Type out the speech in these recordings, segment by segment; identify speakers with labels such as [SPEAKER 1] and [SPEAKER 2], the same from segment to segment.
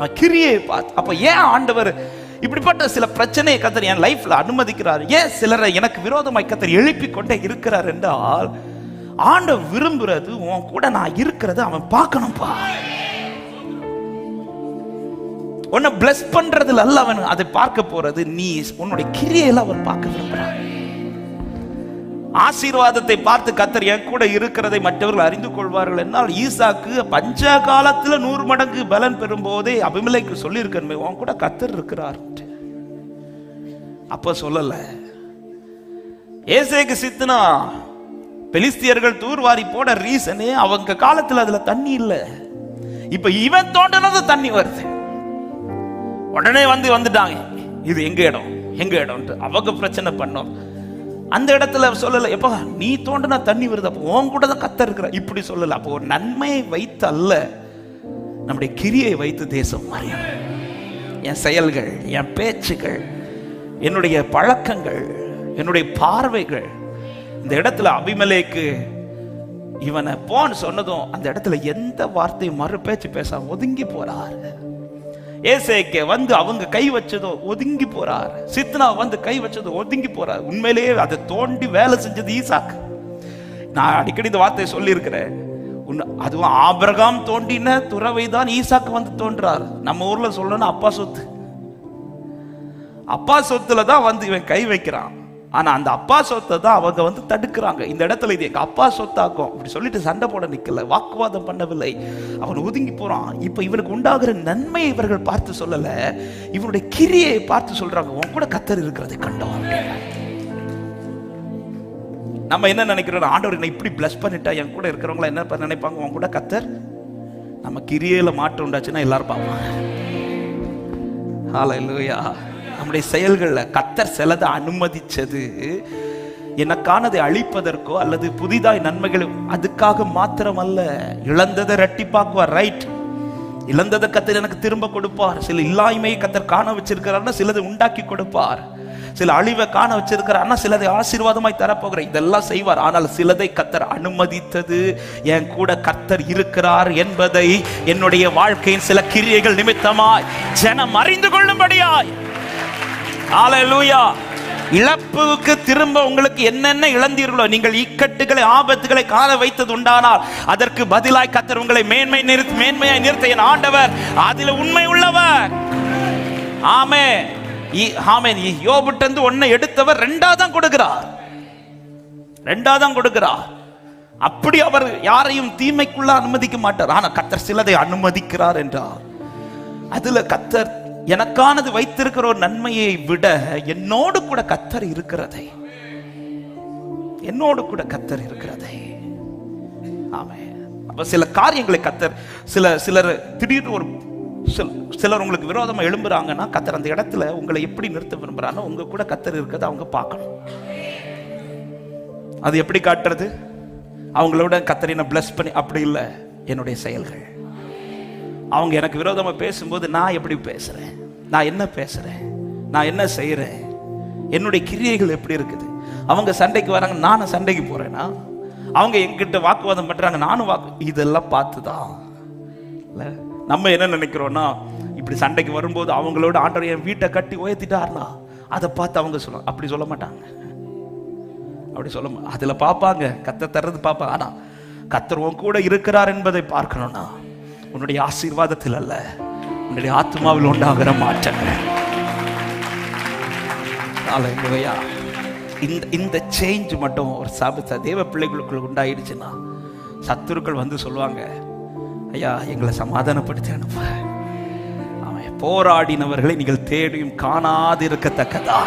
[SPEAKER 1] அவன் கிரியை பார்த்து அப்போ ஏன் ஆண்டவர் இப்படிப்பட்ட சில பிரச்சனையை கத்தர் என் லைஃப்ல அனுமதிக்கிறார்? ஏன் சிலரை எனக்கு விரோதமாய் கத்தர் எழுப்பி கொண்டே இருக்கிறார் என்றால் ஆண்டவர் விரும்புறது உன் கூட நான் இருக்கிறது அவன் பார்க்கணும்ப்பா உன்னை பிளஸ் பண்றதுல அல்ல அவன் அதை பார்க்க போறது. நீ உன்னுடைய கிரியையில அவன் பார்க்க விரும்புறான் ஆசீர்வாதத்தை பார்த்து கத்தர் என் கூட இருக்கிறதை மற்றவர்கள் அறிந்து கொள்வார்கள் என்னால் ஈசாக்கு பஞ்ச காலத்துல நூறு மடங்கு பலன் பெறும் போதே அபிமலைக்கு சொல்லி உன் கூட கத்தர் இருக்கிறார் அப்ப சொல்லல. ஏசேக்கு சித்தனா பெலிஸ்தியர்கள் தூர்வாரி போட ரீசனே அவங்க காலத்துல அதுல தண்ணி இல்லை. இப்ப இவன் தோண்டினது தண்ணி வருது. உடனே வந்து வந்துட்டாங்க. இது எங்க இடம்? எங்க இடம்ட்டு அவங்க பிரச்சனை பண்ணோம். அந்த இடத்துல சொல்லல எப்பா நீ தோண்டினா தண்ணி வருது அப்போ உன் கூட தான் கத்த இருக்கிற இப்படி சொல்லல. அப்போ ஒரு நன்மையை வைத்து அல்ல நம்முடைய கிரியை வைத்து தேசம் மாறியும். என் செயல்கள் என் பேச்சுகள் என்னுடைய பழக்கங்கள் என்னுடைய பார்வைகள் இந்த இடத்துல அபிமலேக்கு இவனை போன்னு சொன்னதும் அந்த இடத்துல எந்த வார்த்தையும் மறு பேச்சு பேச ஒதுங்கி போறாரு. ஏசேக்க வந்து அவங்க கை வச்சதோ ஒதுங்கி போறார். சித்னா வந்து கை வச்சதோ ஒதுங்கி போறார். உண்மையிலேயே அதை தோண்டி வேலை செஞ்சது ஈசாக்கு. நான் அடிக்கடி இந்த வார்த்தையை சொல்லியிருக்கிறேன். அதுவும் ஆபிரகாம் தோண்டின துறவை தான் ஈசாக்கு வந்து தோன்றார். நம்ம ஊர்ல சொல்லணும் அப்பா சொத்து. அப்பா சொத்துல தான் வந்து இவன் கை வைக்கிறான். ஆனா அந்த அப்பா சொத்தை தான் அவங்க வந்து தடுக்கிறாங்க. இந்த இடத்துல இது எங்க அப்பா சொத்தாக்கும். அப்படி சொல்லிட்டு சண்டை போட நிக்கல. வாக்குவாதம் பண்ணவில்லை. அவன் ஒதுங்கி போறான். இப்ப இவனுக்கு உண்டாகிற நன்மையை இவர்கள் பார்த்து சொல்லல. இவனுடைய கிரியை பார்த்து சொல்றாங்க. உன் கூட கத்தர் இருக்கிறது கண்டோம் நம்ம என்ன நினைக்கிறோம்? ஆண்டவர் என்னை இப்படி பிளஸ் பண்ணிட்டா? என் கூட இருக்கிறவங்கள என்ன நினைப்பாங்க? உன் கூட கத்தர் நம்ம கிரியையில மாற்றம் உண்டாச்சுன்னா எல்லாரும் பார்ப்பாங்க இல்லையா நம்முடைய செயல்களில் கத்தர் சிலதை அனுமதிச்சது. எனக்கானதை அழிப்பதற்கோ அல்லது புதிதாய் நன்மைகள் அதுக்காக மாத்திரம் அல்ல இழந்ததை ரெட்டிப்பாக்குவார் ரைட் இழந்ததை கத்தர் எனக்கு திரும்ப கொடுப்பார். சில இல்லாய்மையை கத்தர் காண வச்சிருக்கிறார்னா சிலதை உண்டாக்கி கொடுப்பார். சில அழிவை காண வச்சிருக்கிறார்னா சிலதை ஆசீர்வாதமாய் தரப்போகிற இதெல்லாம் செய்வார். ஆனால் சிலதை கத்தர் அனுமதித்தது. என் கூட கத்தர் இருக்கிறார் என்பதை என்னுடைய வாழ்க்கையின் சில கிரியைகள் நிமித்தமாய் ஜனம் அறிந்து கொள்ளும்படியாய் ஹalleluya இழப்புக்கு திரும்ப உங்களுக்கு என்னென்ன இழந்தீர்களோ நீங்கள் இக்கட்டுகளை ஆபத்துகளை காண வைத்தது உண்டானால் அதற்கு பதிலாய் கத்தர் உங்களை மேன்மை நிறுத்த மேன்மையாய் நிறுத்த என் ஆண்டவர். அதில் உண்மை உள்ளவர். ஆமே ஆமேன். யோபுட்டந்து ஒன்னை எடுத்தவர் ரெண்டாதான் கொடுக்கிறார். ரெண்டாதான் கொடுக்கிறார். அப்படி அவர் யாரையும் தீமைக்குள்ள அனுமதிக்க மாட்டார். ஆனா கத்தர் சிலதை அனுமதிக்கிறார் என்றார். அதுல கத்தர் எனக்கானது வைத்திருக்கிற ஒரு நன்மையை விட என்னோடு கூட கத்தர் இருக்கிறதை. என்னோடு கூட கத்தர் இருக்கிறதை. ஆமே அப்ப சில காரியங்களை கத்தர் சில சிலர் திடீர்னு ஒரு சில- சிலர் உங்களுக்கு விரோதமா எழும்புறாங்கன்னா கத்தர் அந்த இடத்துல உங்களை எப்படி நிறுத்த விரும்புறாங்க உங்க கூட கத்தர் இருக்கிறத அவங்க பார்க்கணும். அது எப்படி காட்டுறது? அவங்களோட கத்தரினை பிளஸ் பண்ணி அப்படி இல்லை. என்னுடைய செயல்கள். அவங்க எனக்கு விரோதமாக பேசும்போது நான் எப்படி பேசுறேன்? நான் என்ன பேசுறேன்? நான் என்ன செய்யறேன் என்னுடைய கிரியைகள் எப்படி இருக்குது? அவங்க சண்டைக்கு வராங்க நானும் சண்டைக்கு போகிறேன்னா அவங்க என்கிட்ட வாக்குவாதம் பண்றாங்க நானும் வாக்கு இதெல்லாம் பார்த்துதான். இல்லை? நம்ம என்ன நினைக்கிறோம்னா இப்படி சண்டைக்கு வரும்போது அவங்களோட ஆண்டவர் என் வீட்டை கட்டி உயர்த்திட்டார்னா அதை பார்த்து அவங்க சொல்ல அப்படி சொல்ல மாட்டாங்க. அப்படி சொல்ல அதில் அதுல பார்ப்பாங்க. கத்த தர்றது பார்ப்பாங்க. ஆனா கத்தர் உன் கூட இருக்கிறார் என்பதை பார்க்கணும்னா உன்னுடைய ஆசீர்வாதத்தில் அல்ல. உன்னுடைய ஆத்மாவில் உண்டாகிற மாற்றங்கள் இந்த இந்த சேஞ்ச் மட்டும் ஒரு சாபித்த தேவ பிள்ளைகளுக்குள்ள உண்டாயிடுச்சுன்னா சத்துருக்கள் வந்து சொல்லுவாங்க ஐயா எங்களை சமாதானப்படுத்தி அனுப்ப. அவன் போராடினவர்களை நீங்கள் தேடியும் காணாது இருக்கத்தக்கதா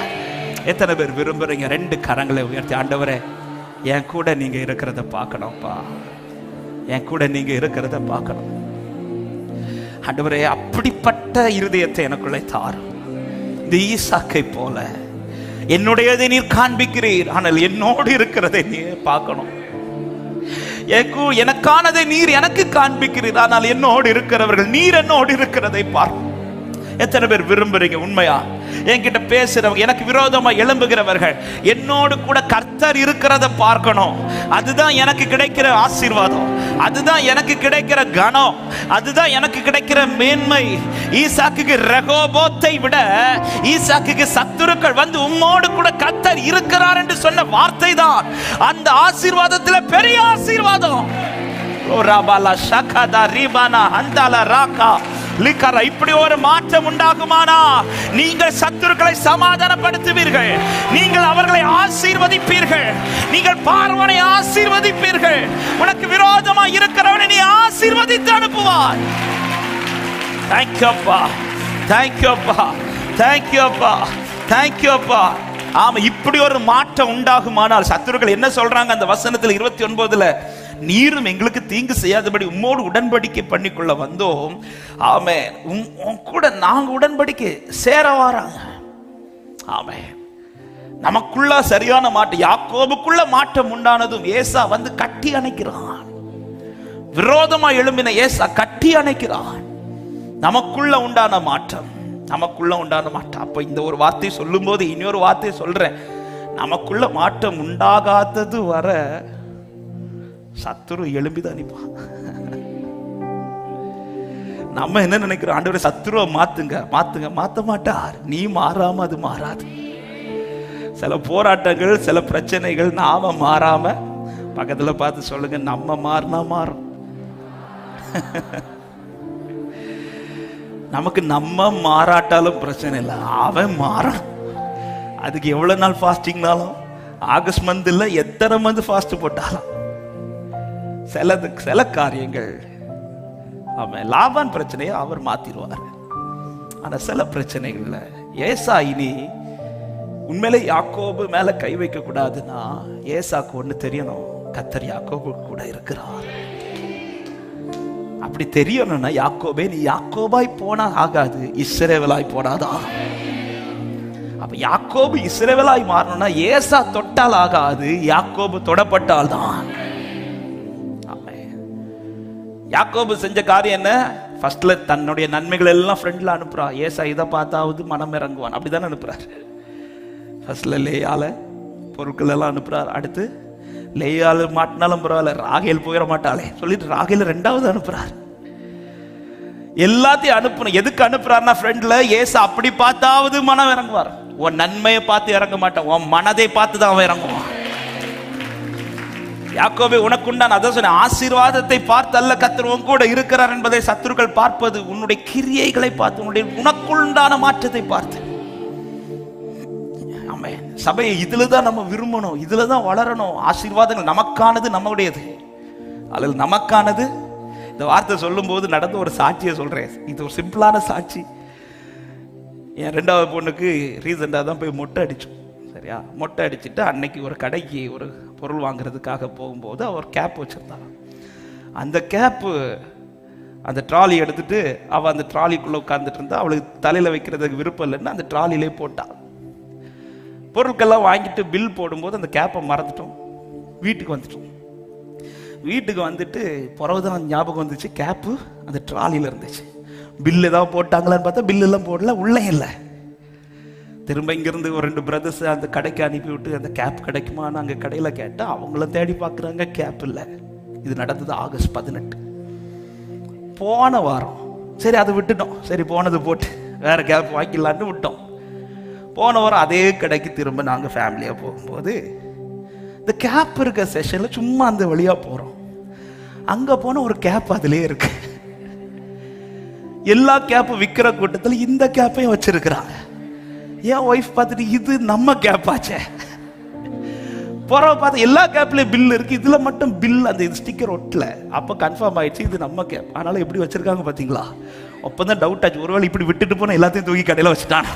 [SPEAKER 1] எத்தனை பேர் விரும்புறீங்க? ரெண்டு கரங்களை உயர்த்தி ஆண்டவரே என் கூட நீங்க இருக்கிறத பார்க்கணும்ப்பா. என் கூட நீங்க இருக்கிறத பார்க்கணும். ஆண்டவரே அப்படிப்பட்ட இருதயத்தை எனக்குள்ளே தாரும் இந்த ஈசாக்கை போல என்னுடையதை நீர் காண்பிக்கிறீர் ஆனால் என்னோடு இருக்கிறதை நீர் பார்க்கணும். எனக்கானதை நீர் எனக்கு காண்பிக்கிறீர் ஆனால் என்னோடு இருக்கிறவர்கள் நீர் என்னோடு இருக்கிறதை பார்க்கணும் எத்தனை பேர் விரும்புறீங்க உண்மையா? என்கிட்ட பேசுறவங்க எனக்கு விரோதமா எழும்புகிறவர்கள் என்னோடு கூட கர்த்தர் இருக்கிறத பார்க்கணும். அதுதான் எனக்கு கிடைக்கிற ஆசீர்வாதம். அதுதான் எனக்கு கிடைக்கிற கனம். அதுதான் எனக்கு கிடைக்கிற மேன்மை. ஈசாக்குக்கு ரகோபோத்தை விட ஈசாக்குக்கு சத்துருக்கள் வந்து உம்மோடு கூட கர்த்தர் இருக்கிறார் என்று சொன்ன வார்த்தை தான் அந்த ஆசீர்வாதத்தில் பெரிய ஆசீர்வாதம். ஓ ராபாலா ஷகதா ரீபானா அந்தாலா ராகா இப்படி ஒரு மாற்றம் உண்டாகுமானா? நீங்கள் சத்துருக்களை சமாதானப்படுத்துவீர்கள். நீங்கள் அவர்களை ஆசீர்வதிப்பீர்கள். நீங்கள் பார்வனை ஆசீர்வதிப்பீர்கள். உனக்கு விரோதமா இருக்கிறவனை நீ ஆசீர்வதித்து அனுப்புவார் தேங்க்யூப்பா தேங்க்யூப்பா தேங்க்யூப்பா தேங்க்யூப்பா ஆமா இப்படி ஒரு மாற்றம் உண்டாகுமானால் சத்துருக்கள் என்ன சொல்றாங்க அந்த வசனத்தில் இருபத்தி ஒன்பதுல? நீரும் எங்களுக்கு தீங்கு செய்யாதபடி உம்மோடு உடன்படிக்கை பண்ணிக்கொள்ள வந்தோம். ஆமே உம் உன் கூட நாங்க உடன்படிக்கை சேர வராங்க. ஆமே நமக்குள்ள சரியான மாற்றம் யாக்கோபுக்குள்ள மாற்றம் உண்டானதும் ஏசா வந்து கட்டி அணைக்கிறான். விரோதமா எழும்பின ஏசா கட்டி அணைக்கிறான். நமக்குள்ள உண்டான மாற்றம் நமக்குள்ள உண்டான மாற்றம் அப்ப இந்த ஒரு வார்த்தை சொல்லும் போது இன்னொரு வார்த்தையை சொல்றேன். நமக்குள்ள மாற்றம் உண்டாகாதது வர சத்துரு எழும்பிதான் நிற்பான் நம்ம என்ன நினைக்கிறோம்? ஆண்டவரை சத்துருவை மாத்துங்க. மாத்துங்க. மாத்த மாட்டார். நீ மாறாம அது மாறாது. சில போராட்டங்கள் சில பிரச்சனைகள் நாம மாறாம பக்கத்துல பார்த்து சொல்லுங்க நம்ம மாறினா மாறும். நமக்கு நம்ம மாறாட்டாலும் பிரச்சனை இல்லை. அவன் மாறணும் அதுக்கு எவ்வளவு நாள் ஃபாஸ்டிங்னாலும் ஆகஸ்ட் மந்த் இல்லை எத்தனை மந்த் ஃபாஸ்ட் போட்டாலும்? சிலது சில காரியங்கள் அவன் லாபான் பிரச்சனையை அவர் மாத்திடுவார். ஆனால் சில பிரச்சனைகள்ல ஏசா இனி உண்மையிலே யாக்கோபு மேல கை வைக்க கூடாதுன்னா ஏசாக்கு ஒண்ணு தெரியணும். கத்தர் யாக்கோபு கூட இருக்கிறார். அப்படி தெரியணும்னா யாக்கோபே நீ யாக்கோபாய் போனா ஆகாது இஸ்ரேவலாய் போனாதான் அப்ப யாக்கோபு இஸ்ரேவலாய் மாறணும்னா ஏசா தொட்டால் ஆகாது யாக்கோபு தொடப்பட்டால் தான் யாக்கோபு செஞ்ச காரியம் என்ன? ஃபர்ஸ்ட்ல தன்னுடைய நன்மைகள் எல்லாம் ஃப்ரெண்ட்ல அனுப்புறா. ஏசா இதை பார்த்தாவது மனம் இறங்குவான். அப்படிதானே அனுப்புறாரு. ஃபர்ஸ்ட்ல லேயால பொருட்கள் எல்லாம் அனுப்புறாரு. அடுத்து லேயால மாட்டினாலும் பரவாயில்ல ராகேல் போயிட மாட்டாளே. சொல்லிட்டு ராகேல ரெண்டாவது அனுப்புறாரு. எல்லாத்தையும் அனுப்பணும். எதுக்கு அனுப்புறாருன்னா ஃப்ரெண்ட்ல ஏசா அப்படி பார்த்தாவது மனம் இறங்குவார். உன் நன்மையை பார்த்து இறங்க மாட்டான். உன் மனதை பார்த்து தான் அவன் இறங்குவான். யாக்கோபே உனக்குண்டான அதான் சொன்ன ஆசீர்வாதத்தை பார்த்து அல்ல கத்தர் உன் கூட இருக்கிறார் என்பதை சத்துருக்கள் பார்ப்பது உன்னுடைய கிரியைகளை பார்த்து உன்னுடைய உனக்குண்டான மாற்றத்தை பார்த்து. சபையை இதுல தான் நம்ம விரும்பணும் இதுல தான் வளரணும். ஆசீர்வாதங்கள் நமக்கானது நம்முடையது. அதில் நமக்கானது. இந்த வார்த்தை சொல்லும்போது நடந்த ஒரு சாட்சியை சொல்றேன். இது ஒரு சிம்பிளான சாட்சி. என் ரெண்டாவது பொண்ணுக்கு ரீசெண்டாக தான் போய் மொட்டை அடிச்சோம். சரியா? மொட்டை அடிச்சுட்டு அன்னைக்கு ஒரு கடைக்கு ஒரு பொருள் வாங்குறதுக்காக போகும்போது அவர் கேப் வச்சிருந்தாங்க அந்த கேப்பு அந்த ட்ராலி எடுத்துட்டு அவள் அந்த ட்ராலிக்குள்ளே உட்காந்துட்டு இருந்தா அவளுக்கு தலையில் வைக்கிறதுக்கு விருப்பம் இல்லைன்னு அந்த ட்ராலிலே போட்டாள் பொருட்கள்லாம் வாங்கிட்டு பில் போடும்போது அந்த கேப்பை மறந்துட்டோம். வீட்டுக்கு வந்துட்டோம். வீட்டுக்கு வந்துட்டு பிறகுதான் ஞாபகம் வந்துச்சு. கேப்பு அந்த ட்ராலியில் இருந்துச்சு. பில் ஏதாவது போட்டாங்களான்னு பார்த்தா பில்லெல்லாம் போடல உள்ளே இல்லை. திரும்ப இங்கிருந்து ஒரு ரெண்டு பிரதர்ஸ் அந்த கடைக்கு அனுப்பி விட்டு அந்த கேப் கிடைக்குமான்னு அங்கே கடையில் கேட்டால் அவங்கள தேடி பார்க்குறாங்க கேப் இல்லை. இது நடந்தது ஆகஸ்ட் பதினெட்டு. போன வாரம். சரி அதை விட்டுட்டோம். சரி போனது போட்டு வேறு கேப் வாங்கிடலான்னு விட்டோம். போன வாரம் அதே கடைக்கு திரும்ப நாங்கள் ஃபேமிலியாக போகும்போது இந்த கேப் இருக்க செஷனில் சும்மா அந்த வழியாக போகிறோம் அங்கே போன ஒரு கேப் அதுலேயே இருக்கு. எல்லா கேப்பும் விற்கிற கூட்டத்தில் இந்த கேப்பையும் வச்சுருக்கிறாங்க. என் ஒய்ஃப் பார்த்துட்டு இது நம்ம கேப் ஆச்சே. பார்த்து எல்லா கேப்லயும் பில் இருக்கு. இதுல மட்டும் பில் அந்த இது ஸ்டிக்கர் ஒட்டல. அப்ப கன்ஃபார்ம் ஆயிடுச்சு இது நம்ம கேப் அதனால எப்படி வச்சிருக்காங்க பாத்தீங்களா? அப்பதான் டவுட் ஆச்சு. ஒருவேளை இப்படி விட்டுட்டு போன எல்லாத்தையும் தூக்கி கடையில வச்சுட்டான்?